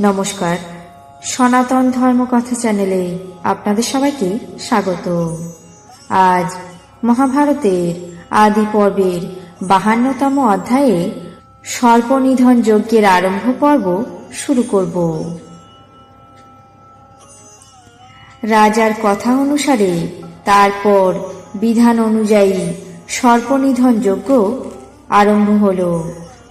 নমস্কার। সনাতন ধর্মকথা চ্যানেলে আপনাদের সবাইকে স্বাগত। আজ মহাভারতের আদি পর্বের বাহান্নতম অধ্যায়ে স্বল্পনিধন যজ্ঞের আরম্ভ পর্ব শুরু করব। রাজার কথা অনুসারে তারপর বিধান অনুযায়ী সর্পনিধন যজ্ঞ আরম্ভ হল।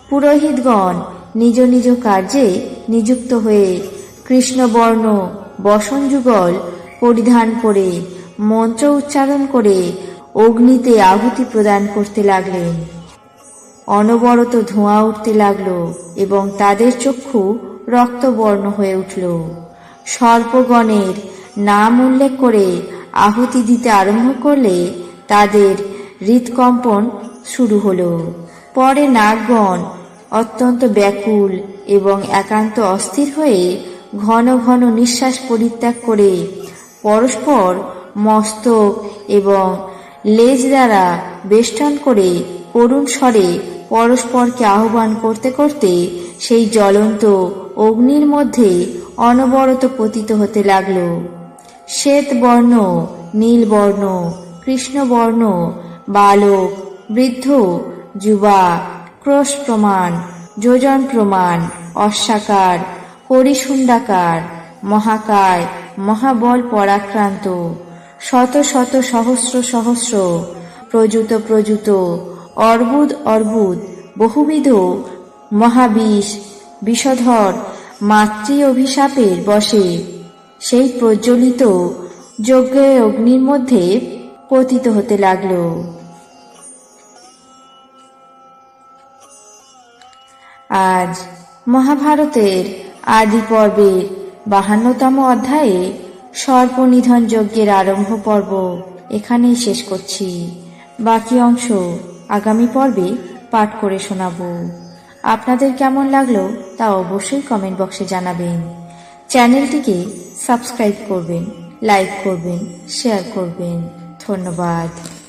পুরোহিতগণ নিজ নিজ কার্যে নিযুক্ত হয়ে কৃষ্ণবর্ণ বসন যুগল পরিধান করে, মন্ত্র উচ্চারণ করে অগ্নিতে আহুতি প্রদান করতে লাগলেন। অনবরত ধোঁয়া উঠতে লাগল এবং তাদের চক্ষু রক্তবর্ণ হয়ে উঠল। সর্পগণের নাম উল্লেখ করে আহুতি দিতে আরম্ভ করলে তাদের হৃদকম্পন শুরু হলো। পরে নাগগণ অত্যন্ত ব্যাকুল এবং একান্ত অস্থির হয়ে ঘন ঘন নিঃশ্বাস পরিত্যাগ করে পরস্পর মস্তক এবং লেজ দ্বারা বেষ্টন করে করুণ স্বরে পরস্পরকে আহ্বান করতে করতে সেই জ্বলন্ত অগ্নির মধ্যে অনবরত পতিত হতে লাগল। শ্বেত বর্ণ, নীল বর্ণ কৃষ্ণবর্ণ বালক, বৃদ্ধ, যুবা ক্রোশ প্রমাণ, যোজন প্রমাণ, অশ্বাকার পরিশুণ্ডাকার মহাকায় মহাবল পরাক্রান্ত, শত শত সহস্র সহস্র, প্রযুত প্রযুত, অর্বুদ অর্বুদ, বহুবিধ, মহাবিষ, বিষধর, মাতৃ অভিশাপের বসে সেই প্রজ্বলিত যজ্ঞের অগ্নির মধ্যে পতিত হতে লাগল। আজ মহাভারতের আদি পর্বের বাহান্নতম অধ্যায়ে সর্পনিধন যজ্ঞের আরম্ভ পর্ব এখানেই শেষ করছি। বাকি অংশ আগামী পর্বে পাঠ করে শোনাবো। আপনাদের কেমন লাগল তা অবশ্যই কমেন্ট বক্সে জানাবেন। চ্যানেলটিকে সাবস্ক্রাইব করবেন, লাইক করবেন, শেয়ার করবেন। ধন্যবাদ।